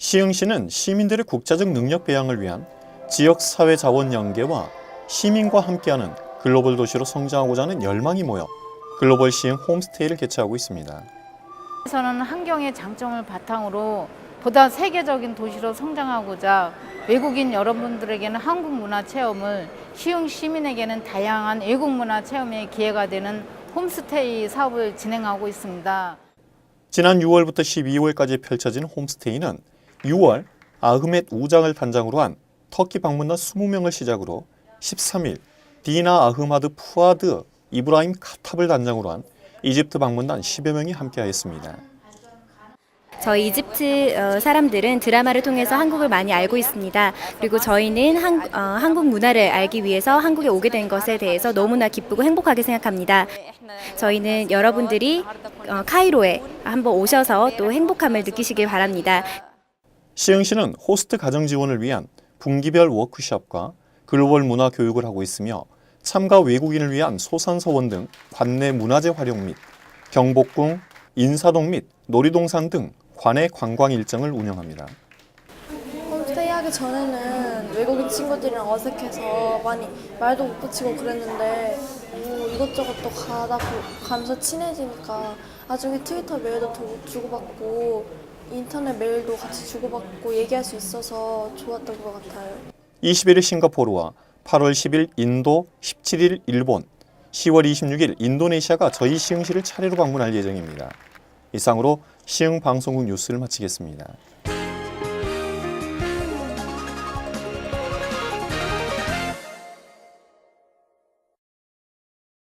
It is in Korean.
시흥시는 시민들의 국제적 능력 배양을 위한 지역 사회 자원 연계와 시민과 함께하는 글로벌 도시로 성장하고자 하는 열망이 모여 글로벌 시흥 홈스테이를 개최하고 있습니다. 에서는 환경의 장점을 바탕으로 보다 세계적인 도시로 성장하고자 외국인 여러분들에게는 한국 문화 체험을 시흥 시민에게는 다양한 외국 문화 체험의 기회가 되는 홈스테이 사업을 진행하고 있습니다. 지난 6월부터 12월까지 펼쳐진 홈스테이는 6월 아흐멧 우장을 단장으로 한 터키 방문단 20명을 시작으로 13일 디나 아흐마드 푸아드 이브라임 카탑을 단장으로 한 이집트 방문단 10여 명이 함께하였습니다. 저희 이집트 어, 사람들은 드라마를 통해서 한국을 많이 알고 있습니다. 그리고 저희는 한, 어, 한국 문화를 알기 위해서 한국에 오게 된 것에 대해서 너무나 기쁘고 행복하게 생각합니다. 저희는 여러분들이 어, 카이로에 한번 오셔서 또 행복함을 느끼시길 바랍니다. 시흥시는 호스트 가정 지원을 위한 분기별 워크숍과 글로벌 문화 교육을 하고 있으며 참가 외국인을 위한 소산서원 등 관내 문화재 활용 및 경복궁, 인사동 및 놀이동산 등 관내 관광 일정을 운영합니다. 홈스테이 하기 전에는 외국인 친구들이랑 어색해서 많이 말도 못 붙이고 그랬는데 뭐 이것저것 또 가다 보- 가면서 친해지니까 나중에 트위터 메일도 도- 주고받고 인터넷 메일도 같이 주고받고 얘기할 수 있어서 좋았던 것 같아요. 21일 싱가포르와 8월 10일 인도, 17일 일본, 10월 26일 인도네시아가 저희 시흥시를 차례로 방문할 예정입니다. 이상으로 시흥 방송국 뉴스를 마치겠습니다.